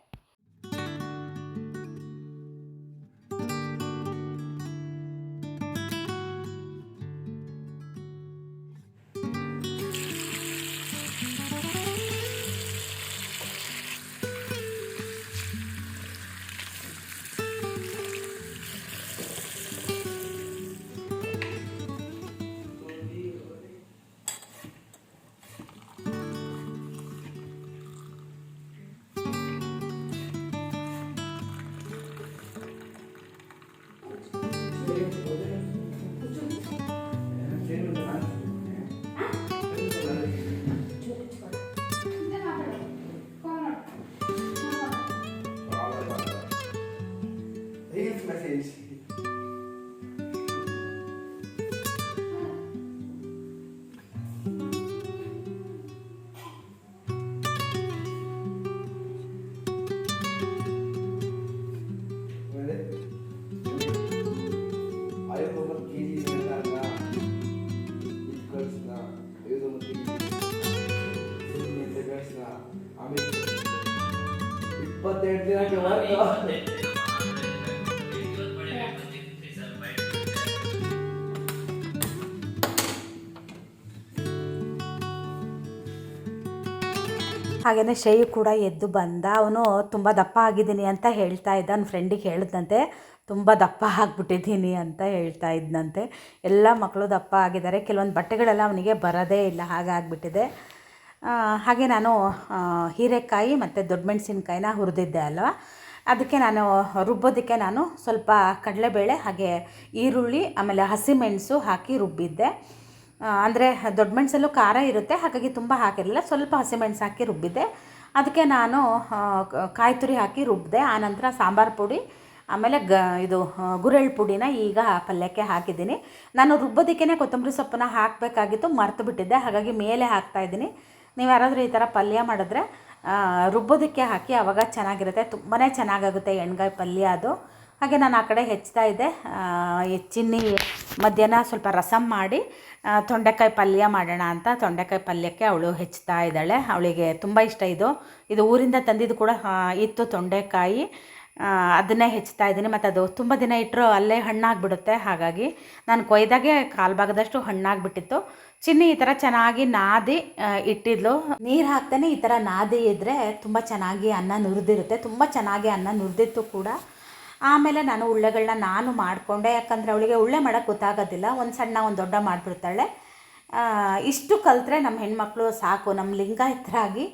ಹಾಗೆಯೇ ಶೈ ಕೂಡ ಎದ್ದು ಬಂದ. ಅವನು ತುಂಬ ದಪ್ಪ ಆಗಿದ್ದೀನಿ ಅಂತ ಹೇಳ್ತಾ ಇದ್ದ. ನನ್ನ ಫ್ರೆಂಡಿಗೆ ಹೇಳಿದಂತೆ, ತುಂಬ ದಪ್ಪ ಆಗಿಬಿಟ್ಟಿದ್ದೀನಿ ಅಂತ ಹೇಳ್ತಾ ಇದ್ದಂತೆ ಎಲ್ಲ ಮಕ್ಕಳು ದಪ್ಪ ಆಗಿದ್ದಾರೆ. ಕೆಲವೊಂದು ಬಟ್ಟೆಗಳೆಲ್ಲ ಅವನಿಗೆ ಬರೋದೇ ಇಲ್ಲ. ಹಾಗಾಗಿಬಿಟ್ಟಿದೆ. ಹಾಗೆ ನಾನು ಹೀರೆಕಾಯಿ ಮತ್ತು ದೊಡ್ಡ ಮೆಣಸಿನ್ಕಾಯಿನ ಹುರಿದಿದ್ದೆ ಅಲ್ವಾ? ಅದಕ್ಕೆ ನಾನು ರುಬ್ಬೋದಕ್ಕೆ ನಾನು ಸ್ವಲ್ಪ ಕಡಲೆಬೇಳೆ, ಹಾಗೆ ಈರುಳ್ಳಿ, ಆಮೇಲೆ ಹಸಿಮೆಣಸು ಹಾಕಿ ರುಬ್ಬಿದ್ದೆ. ಅಂದರೆ ದೊಡ್ಡ ಮೆಣಸಲ್ಲೂ ಖಾರ ಇರುತ್ತೆ, ಹಾಗಾಗಿ ತುಂಬ ಹಾಕಿರಲಿಲ್ಲ. ಸ್ವಲ್ಪ ಹಸಿಮೆಣಸು ಹಾಕಿ ರುಬ್ಬಿದ್ದೆ. ಅದಕ್ಕೆ ನಾನು ಕಾಯಿ ತುರಿ ಹಾಕಿ ರುಬ್ಬಿದೆ ಆನಂತರ ಸಾಂಬಾರು ಪುಡಿ, ಆಮೇಲೆ ಗ, ಇದು ಗುರೆಳ್ ಪುಡಿನ ಈಗ ಪಲ್ಯಕ್ಕೆ ಹಾಕಿದ್ದೀನಿ. ನಾನು ರುಬ್ಬೋದಕ್ಕೇ ಕೊತ್ತಂಬರಿ ಸೊಪ್ಪನ್ನ ಹಾಕಬೇಕಾಗಿತ್ತು, ಮರೆತು ಬಿಟ್ಟಿದ್ದೆ. ಹಾಗಾಗಿ ಮೇಲೆ ಹಾಕ್ತಾಯಿದ್ದೀನಿ ನೀವು ಯಾರಾದರೂ ಈ ಥರ ಪಲ್ಯ ಮಾಡಿದ್ರೆ ರುಬ್ಬೋದಕ್ಕೆ ಹಾಕಿ ಆವಾಗ ಚೆನ್ನಾಗಿರುತ್ತೆ. ತುಂಬಾ ಚೆನ್ನಾಗಾಗುತ್ತೆ ಎಣ್ಗಾಯಿ ಪಲ್ಯ ಅದು. ಹಾಗೆ ನಾನು ಆ ಕಡೆ ಹೆಚ್ಚ್ತಾ ಇದ್ದೆ. ಚಿನ್ನಿ ಮಧ್ಯಾಹ್ನ ಸ್ವಲ್ಪ ರಸಮ್ ಮಾಡಿ ತೊಂಡೆಕಾಯಿ ಪಲ್ಯ ಮಾಡೋಣ ಅಂತ ತೊಂಡೆಕಾಯಿ ಪಲ್ಯಕ್ಕೆ ಅವಳು ಹೆಚ್ಚುತ್ತಾ ಇದ್ದಾಳೆ. ಅವಳಿಗೆ ತುಂಬ ಇಷ್ಟ ಇದು. ಇದು ಊರಿಂದ ತಂದಿದ್ದು ಕೂಡ ಇತ್ತು ತೊಂಡೆಕಾಯಿ. ಅದನ್ನೇ ಹೆಚ್ಚುತ್ತಾ ಇದ್ದೀನಿ. ಮತ್ತು ಅದು ತುಂಬ ದಿನ ಇಟ್ಟರು ಅಲ್ಲೇ ಹಣ್ಣಾಗಿಬಿಡುತ್ತೆ. ಹಾಗಾಗಿ ನಾನು ಕೊಯ್ದಾಗೆ ಕಾಲು ಭಾಗದಷ್ಟು ಹಣ್ಣಾಗ್ಬಿಟ್ಟಿತ್ತು. ಚಿನ್ನಿ ಈ ಥರ ಚೆನ್ನಾಗಿ ನಾದಿ ಇಟ್ಟಿದ್ಲು. ನೀರು ಹಾಕ್ತಾನೆ. ಈ ಥರ ನಾದಿ ಇದ್ದರೆ ತುಂಬ ಚೆನ್ನಾಗಿ ಅನ್ನ ನುರಿದಿರುತ್ತೆ. ತುಂಬ ಚೆನ್ನಾಗಿ ಅನ್ನ ನುರಿದಿತ್ತು ಕೂಡ. ಆಮೇಲೆ ನಾನು ಉಳ್ಳೆಗಳನ್ನ ನಾನು ಮಾಡಿಕೊಂಡೆ. ಯಾಕಂದರೆ ಅವಳಿಗೆ ಉಳ್ಳೆ ಮಾಡೋಕ್ಕೆ ಗೊತ್ತಾಗೋದಿಲ್ಲ. ಒಂದು ಸಣ್ಣ, ಒಂದು ದೊಡ್ಡ ಮಾಡಿಬಿಡ್ತಾಳೆ. ಇಷ್ಟು ಕಲಿತ್ರೆ ನಮ್ಮ ಹೆಣ್ಮಕ್ಳು ಸಾಕು. ನಮ್ಮ ಲಿಂಗಾಯತರಾಗಿ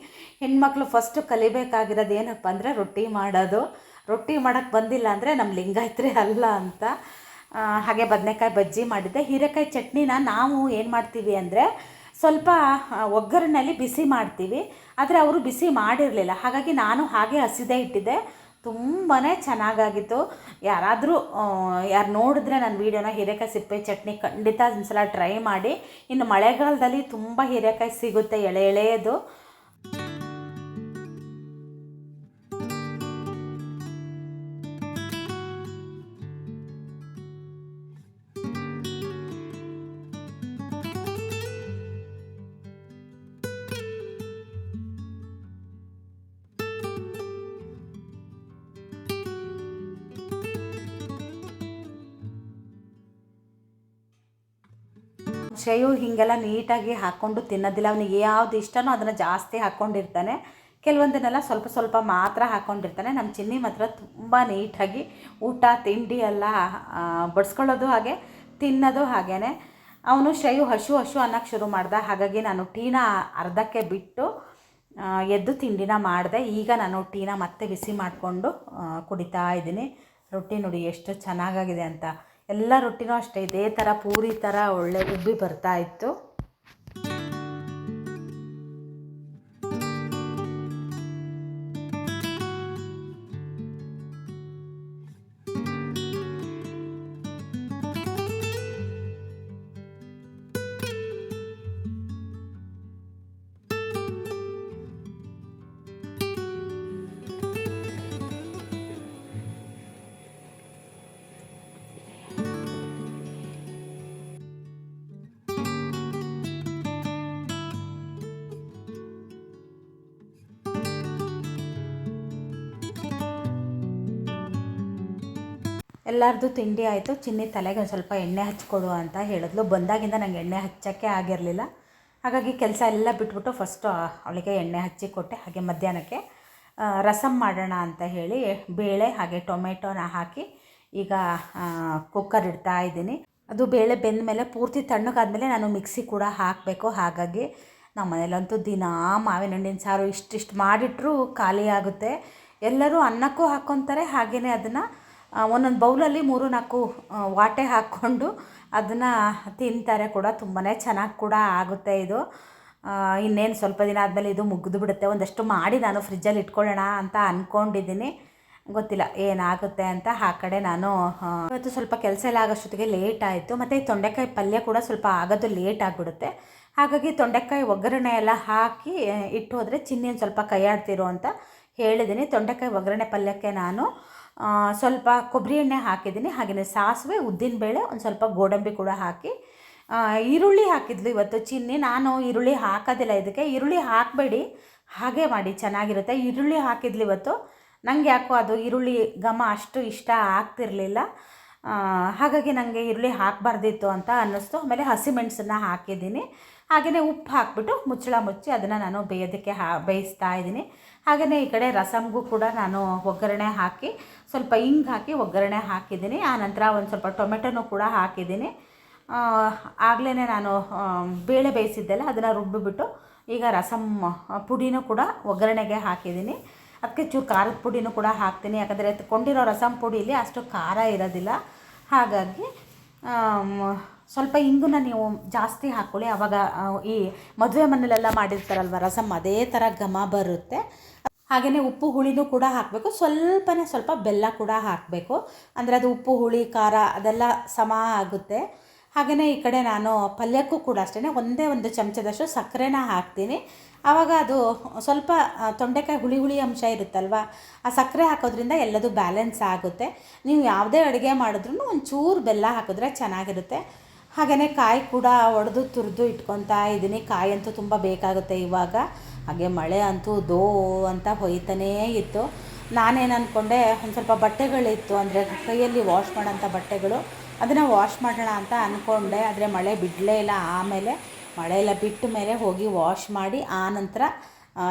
ಹೆಣ್ಮಕ್ಳು ಫಸ್ಟು ಕಲಿಬೇಕಾಗಿರೋದು ಏನಪ್ಪ ಅಂದರೆ ರೊಟ್ಟಿ ಮಾಡೋದು. ರೊಟ್ಟಿ ಮಾಡೋಕ್ಕೆ ಬಂದಿಲ್ಲ ಅಂದರೆ ನಮ್ಮ ಲಿಂಗಾಯತ್ರೆ ಅಲ್ಲ ಅಂತ. ಹಾಗೆ ಬದನೆಕಾಯಿ ಬಜ್ಜಿ ಮಾಡಿದ್ದೆ. ಹೀರೆಕಾಯಿ ಚಟ್ನಿನ ನಾವು ಏನು ಮಾಡ್ತೀವಿ ಅಂದರೆ ಸ್ವಲ್ಪ ಒಗ್ಗರಣೆಯಲ್ಲಿ ಬಿಸಿ ಮಾಡ್ತೀವಿ. ಆದರೆ ಅವರು ಬಿಸಿ ಮಾಡಿರಲಿಲ್ಲ. ಹಾಗಾಗಿ ನಾನು ಹಾಗೆ ಹಸಿದೇ ಇಟ್ಟಿದ್ದೆ. ತುಂಬಾ ಚೆನ್ನಾಗಾಗಿತ್ತು. ಯಾರಾದರೂ ಯಾರು ನೋಡಿದ್ರೆ ನನ್ನ ವೀಡಿಯೋನ ಹೀರೆಕಾಯಿ ಸಿಪ್ಪೆ ಚಟ್ನಿ ಖಂಡಿತ ಒಂದ್ಸಲ ಟ್ರೈ ಮಾಡಿ. ಇನ್ನು ಮಳೆಗಾಲದಲ್ಲಿ ತುಂಬ ಹೀರೆಕಾಯಿ ಸಿಗುತ್ತೆ ಎಳೆ ಎಳೆಯದು. ಶ್ರೇಯು ಹೀಗೆಲ್ಲ ನೀಟಾಗಿ ಹಾಕ್ಕೊಂಡು ತಿನ್ನೋದಿಲ್ಲ. ಅವನಿಗೆ ಯಾವ್ದು ಇಷ್ಟನೋ ಅದನ್ನು ಜಾಸ್ತಿ ಹಾಕ್ಕೊಂಡಿರ್ತಾನೆ. ಕೆಲವೊಂದನ್ನೆಲ್ಲ ಸ್ವಲ್ಪ ಸ್ವಲ್ಪ ಮಾತ್ರ ಹಾಕ್ಕೊಂಡಿರ್ತಾನೆ. ನಮ್ಮ ಚಿನ್ನಿ ಮಾತ್ರ ತುಂಬ ನೀಟಾಗಿ ಊಟ, ತಿಂಡಿ ಎಲ್ಲ ಬಡಿಸ್ಕೊಳ್ಳೋದು ಹಾಗೆ, ತಿನ್ನೋದು ಹಾಗೇ ಅವನು ಶಯು ಹಶು ಹಶು ಅನ್ನೋಕ್ಕೆ ಶುರು ಮಾಡ್ದ. ಹಾಗಾಗಿ ನಾನು ಟೀನ ಅರ್ಧಕ್ಕೆ ಬಿಟ್ಟು ಎದ್ದು ತಿಂಡಿನ ಮಾಡಿದೆ. ಈಗ ನಾನು ಟೀನ ಮತ್ತೆ ಬಿಸಿ ಮಾಡಿಕೊಂಡು ಕುಡಿತಾ ಇದ್ದೀನಿ. ರೊಟ್ಟಿ ನೋಡಿ ಎಷ್ಟು ಚೆನ್ನಾಗಾಗಿದೆ ಅಂತ. ಎಲ್ಲ ರೊಟ್ಟಿನೂ ಅಷ್ಟೇ ಇದೇ ಥರ ಪೂರಿ ಥರ ಒಳ್ಳೆ ಉಬ್ಬಿ ಬರ್ತಾ ಇತ್ತು. ಎಲ್ಲರದು ತಿಂಡಿ ಆಯಿತು, ಚಿನ್ನಿ ತಲೆಗೆ ಒಂದು ಸ್ವಲ್ಪ ಎಣ್ಣೆ ಹಚ್ಕೊಡು ಅಂತ ಹೇಳಿದ್ಲು. ಬಂದಾಗಿಂದ ನಂಗೆ ಎಣ್ಣೆ ಹಚ್ಚೋಕ್ಕೆ ಆಗಿರಲಿಲ್ಲ. ಹಾಗಾಗಿ ಕೆಲಸ ಎಲ್ಲ ಬಿಟ್ಬಿಟ್ಟು ಫಸ್ಟು ಅವಳಿಗೆ ಎಣ್ಣೆ ಹಚ್ಚಿ ಕೊಟ್ಟೆ. ಹಾಗೆ ಮಧ್ಯಾಹ್ನಕ್ಕೆ ರಸಂ ಮಾಡೋಣ ಅಂತ ಹೇಳಿ ಬೇಳೆ ಹಾಗೆ ಟೊಮೆಟೊನ ಹಾಕಿ ಈಗ ಕುಕ್ಕರ್ ಇಡ್ತಾ ಇದ್ದೀನಿ. ಅದು ಬೇಳೆ ಬೆಂದ ಮೇಲೆ ಪೂರ್ತಿ ತಣ್ಣಗಾದಮೇಲೆ ನಾನು ಮಿಕ್ಸಿ ಕೂಡ ಹಾಕಬೇಕು. ಹಾಗಾಗಿ ನಮ್ಮ ಮನೇಲಂತೂ ದಿನ ಮಾವಿನ ಹಣ್ಣಿನ ಸಾರು ಇಷ್ಟಿಷ್ಟು ಮಾಡಿಟ್ರೂ ಖಾಲಿ ಆಗುತ್ತೆ. ಎಲ್ಲರೂ ಅನ್ನಕ್ಕೂ ಹಾಕ್ಕೊತಾರೆ ಹಾಗೆಯೇ ಅದನ್ನು ಒಂದೊಂದು ಬೌಲಲ್ಲಿ ಮೂರು ನಾಲ್ಕು ವಾಟೆ ಹಾಕ್ಕೊಂಡು ಅದನ್ನು ತಿಂತಾರೆ ಕೂಡ. ತುಂಬಾ ಚೆನ್ನಾಗಿ ಕೂಡ ಆಗುತ್ತೆ ಇದು. ಇನ್ನೇನು ಸ್ವಲ್ಪ ದಿನ ಆದಮೇಲೆ ಇದು ಮುಗಿದು ಬಿಡುತ್ತೆ. ಒಂದಷ್ಟು ಮಾಡಿ ನಾನು ಫ್ರಿಜ್ಜಲ್ಲಿ ಇಟ್ಕೊಳ್ಳೋಣ ಅಂತ ಅಂದ್ಕೊಂಡಿದ್ದೀನಿ ಗೊತ್ತಿಲ್ಲ ಏನಾಗುತ್ತೆ ಅಂತ ಆ ಕಡೆ ನಾನು ಇವತ್ತು ಸ್ವಲ್ಪ ಕೆಲಸ ಎಲ್ಲ ಆಗೋಷ್ಟೊತ್ತಿಗೆ ಲೇಟ್ ಆಯಿತು. ಮತ್ತು ಈ ತೊಂಡೆಕಾಯಿ ಪಲ್ಯ ಕೂಡ ಸ್ವಲ್ಪ ಆಗೋದು ಲೇಟ್ ಆಗಿಬಿಡುತ್ತೆ. ಹಾಗಾಗಿ ತೊಂಡೆಕಾಯಿ ಒಗ್ಗರಣೆ ಎಲ್ಲ ಹಾಕಿ ಇಟ್ಟು ಹೋದರೆ ಚಿನ್ನಿ ಒಂದು ಸ್ವಲ್ಪ ಕೈ ಆಡ್ತಿರೋ ಅಂತ ಹೇಳಿದ್ದೀನಿ ತೊಂಡೆಕಾಯಿ ಒಗ್ಗರಣೆ ಪಲ್ಯಕ್ಕೆ ನಾನು ಸ್ವಲ್ಪ ಕೊಬ್ಬರಿ ಎಣ್ಣೆ ಹಾಕಿದ್ದೀನಿ. ಹಾಗೆಯೇ ಸಾಸಿವೆ ಉದ್ದಿನಬೇಳೆ ಒಂದು ಸ್ವಲ್ಪ ಗೋಡಂಬಿ ಕೂಡ ಹಾಕಿ. ಈರುಳ್ಳಿ ಹಾಕಿದ್ಲು ಇವತ್ತು ಚಿನ್ನಿ. ನಾನು ಈರುಳ್ಳಿ ಹಾಕೋದಿಲ್ಲ ಇದಕ್ಕೆ. ಈರುಳ್ಳಿ ಹಾಕಬೇಡಿ. ಹಾಗೆ ಮಾಡಿ, ಚೆನ್ನಾಗಿರುತ್ತೆ. ಈರುಳ್ಳಿ ಹಾಕಿದ್ಲು ಇವತ್ತು. ನನಗೆ ಯಾಕೋ ಅದು ಈರುಳ್ಳಿ ಘಮ ಅಷ್ಟು ಇಷ್ಟ ಆಗ್ತಿರಲಿಲ್ಲ. ಹಾಗಾಗಿ ನನಗೆ ಈರುಳ್ಳಿ ಹಾಕಬಾರ್ದಿತ್ತು ಅಂತ ಅನ್ನಿಸ್ತು. ಆಮೇಲೆ ಹಸಿಮೆಣಸನ್ನ ಹಾಕಿದ್ದೀನಿ. ಹಾಗೆಯೇ ಉಪ್ಪು ಹಾಕ್ಬಿಟ್ಟು ಮುಚ್ಚಳ ಮುಚ್ಚಿ ಅದನ್ನು ನಾನು ಬೇಯೋದಕ್ಕೆ ಹಾ, ಬೇಯಿಸ್ತಾ ಇದ್ದೀನಿ. ಹಾಗೆಯೇ ಈ ಕಡೆ ರಸಮ್ಗೂ ಕೂಡ ನಾನು ಒಗ್ಗರಣೆ ಹಾಕಿ, ಸ್ವಲ್ಪ ಹಿಂಗೆ ಹಾಕಿ ಒಗ್ಗರಣೆ ಹಾಕಿದ್ದೀನಿ. ಆನಂತರ ಒಂದು ಸ್ವಲ್ಪ ಟೊಮೆಟೊನೂ ಕೂಡ ಹಾಕಿದ್ದೀನಿ. ಆಗಲೇ ನಾನು ಬೇಳೆ ಬೇಯಿಸಿದ್ದೆಲ್ಲ ಅದನ್ನು ರುಬ್ಬಿಬಿಟ್ಟು ಈಗ ರಸಮ್ ಪುಡಿನೂ ಕೂಡ ಒಗ್ಗರಣೆಗೆ ಹಾಕಿದ್ದೀನಿ. ಅದಕ್ಕೆ ಚೂರು ಖಾರದ ಪುಡಿನೂ ಕೂಡ ಹಾಕ್ತೀನಿ. ಯಾಕಂದರೆ ಕೊಂಡಿರೋ ರಸಮ್ ಪುಡಿಲಿ ಅಷ್ಟು ಖಾರ ಇರೋದಿಲ್ಲ. ಹಾಗಾಗಿ ಸ್ವಲ್ಪ ಇಂಗುನ ನೀವು ಜಾಸ್ತಿ ಹಾಕ್ಕೊಳ್ಳಿ ಆವಾಗ ಈ ಮದುವೆ ಮನೇಲೆಲ್ಲ ಮಾಡಿರ್ತಾರಲ್ವ ರಸಮ್ ಅದೇ ಥರ ಘಮ ಬರುತ್ತೆ. ಹಾಗೆಯೇ ಉಪ್ಪು ಹುಳಿನೂ ಕೂಡ ಹಾಕಬೇಕು. ಸ್ವಲ್ಪನೇ ಸ್ವಲ್ಪ ಬೆಲ್ಲ ಕೂಡ ಹಾಕಬೇಕು. ಅಂದರೆ ಅದು ಉಪ್ಪು, ಹುಳಿ, ಖಾರ ಅದೆಲ್ಲ ಸಮ ಆಗುತ್ತೆ. ಹಾಗೆಯೇ ಈ ಕಡೆ ನಾನು ಪಲ್ಯಕ್ಕೂ ಕೂಡ ಅಷ್ಟೇ ಒಂದೇ ಒಂದು ಚಮಚದಷ್ಟು ಸಕ್ಕರೆನ ಹಾಕ್ತೀನಿ. ಆವಾಗ ಅದು ಸ್ವಲ್ಪ ತೊಂಡೆಕಾಯಿ ಹುಳಿ ಹುಳಿ ಅಂಶ ಇರುತ್ತಲ್ವ, ಆ ಸಕ್ಕರೆ ಹಾಕೋದ್ರಿಂದ ಎಲ್ಲದೂ ಬ್ಯಾಲೆನ್ಸ್ ಆಗುತ್ತೆ. ನೀವು ಯಾವುದೇ ಅಡುಗೆ ಮಾಡಿದ್ರೂ ಒಂಚೂರು ಬೆಲ್ಲ ಹಾಕಿದ್ರೆ ಚೆನ್ನಾಗಿರುತ್ತೆ. ಹಾಗೆಯೇ ಕಾಯಿ ಕೂಡ ಒಡೆದು ತುರಿದು ಇಟ್ಕೊತಾ ಇದ್ದೀನಿ. ಕಾಯಿ ಅಂತೂ ತುಂಬ ಬೇಕಾಗುತ್ತೆ ಇವಾಗ. ಹಾಗೆ ಮಳೆ ಅಂತೂ ದೋ ಅಂತ ಹೊಯ್ತಾನೇ ಇತ್ತು. ನಾನೇನು ಅಂದ್ಕೊಂಡೆ ಒಂದು ಸ್ವಲ್ಪ ಬಟ್ಟೆಗಳಿತ್ತು, ಅಂದರೆ ಕೈಯಲ್ಲಿ ವಾಶ್ ಮಾಡೋಂಥ ಬಟ್ಟೆಗಳು, ಅದನ್ನು ವಾಶ್ ಮಾಡೋಣ ಅಂತ ಅಂದ್ಕೊಂಡೆ ಆದರೆ ಮಳೆ ಬಿಡಲೇ ಇಲ್ಲ. ಆಮೇಲೆ ಮಳೆ ಎಲ್ಲ ಬಿಟ್ಟ ಮೇಲೆ ಹೋಗಿ ವಾಶ್ ಮಾಡಿ ಆ ನಂತರ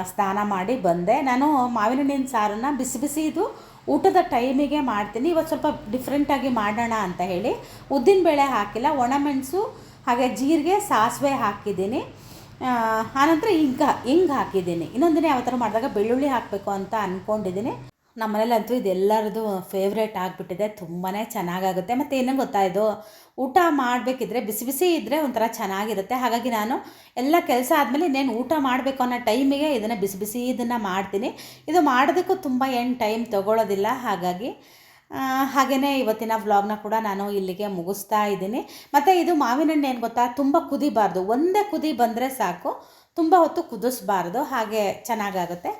ಸ್ನಾನ ಮಾಡಿ ಬಂದೆ. ನಾನು ಮಾವಿನ ಹಣ್ಣಿನ ಸಾರನ್ನು ಬಿಸಿ ಬಿಸಿ ಇದು ಊಟದ ಟೈಮಿಗೆ ಮಾಡ್ತೀನಿ. ಇವತ್ತು ಸ್ವಲ್ಪ ಡಿಫ್ರೆಂಟಾಗಿ ಮಾಡೋಣ ಅಂತ ಹೇಳಿ. ಉದ್ದಿನಬೇಳೆ ಹಾಕಿಲ್ಲ ಒಣಮೆಣಸು ಹಾಗೆ ಜೀರಿಗೆ, ಸಾಸಿವೆ ಹಾಕಿದ್ದೀನಿ. ಆನಂತರ ಹಿಂಗೆ ಹಿಂಗೆ ಹಾಕಿದ್ದೀನಿ. ಇನ್ನೊಂದಿನ ಯಾವ ಥರ ಮಾಡಿದಾಗ ಬೆಳ್ಳುಳ್ಳಿ ಹಾಕಬೇಕು ಅಂತ ಅಂದ್ಕೊಂಡಿದ್ದೀನಿ ನಮ್ಮ ಮನೇಲಂತೂ ಇದೆಲ್ಲರದು ಫೇವ್ರೇಟ್ ಆಗಿಬಿಟ್ಟಿದೆ. ತುಂಬಾ ಚೆನ್ನಾಗಾಗುತ್ತೆ. ಮತ್ತು ಏನೋ ಗೊತ್ತಾ ಇದು? ಊಟ ಮಾಡಬೇಕಿದ್ರೆ, ಬಿಸಿ ಬಿಸಿ ಇದ್ದರೆ ಒಂಥರ ಚೆನ್ನಾಗಿರುತ್ತೆ. ಹಾಗಾಗಿ ನಾನು ಎಲ್ಲ ಕೆಲಸ ಆದಮೇಲೆ ಇನ್ನೇನು ಊಟ ಮಾಡಬೇಕು ಅನ್ನೋ ಟೈಮಿಗೆ ಇದನ್ನು ಬಿಸಿ ಬಿಸಿ ಇದನ್ನು ಮಾಡ್ತೀನಿ. ಇದು ಮಾಡೋದಕ್ಕೂ ತುಂಬ ಏನು ಟೈಮ್ ತೊಗೊಳ್ಳೋದಿಲ್ಲ ಹಾಗಾಗಿ ಹಾಗೆಯೇ ಇವತ್ತಿನ ವ್ಲಾಗ್ನ ಕೂಡ ನಾನು ಇಲ್ಲಿಗೆ ಮುಗಿಸ್ತಾ ಇದ್ದೀನಿ. ಮತ್ತು ಇದು ಮಾವಿನ ಹಣ್ಣು ಏನು ಗೊತ್ತಾ? ತುಂಬ ಕುದಿಬಾರ್ದು. ಒಂದೇ ಕುದಿ ಬಂದರೆ ಸಾಕು. ತುಂಬ ಹೊತ್ತು ಕುದಿಸ್ಬಾರ್ದು. ಹಾಗೆ ಚೆನ್ನಾಗಾಗುತ್ತೆ.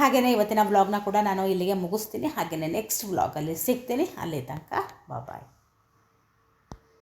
ಹಾಗೆಯೇ ಇವತ್ತಿನ ವ್ಲಾಗ್ನ ಕೂಡ ನಾನು ಇಲ್ಲಿಗೆ ಮುಗಿಸ್ತೀನಿ. ಹಾಗೆಯೇ ನೆಕ್ಸ್ಟ್ ವ್ಲಾಗಲ್ಲಿ ಸಿಗ್ತೀನಿ. ಅಲ್ಲಿ ತನಕ ಬಾಯ್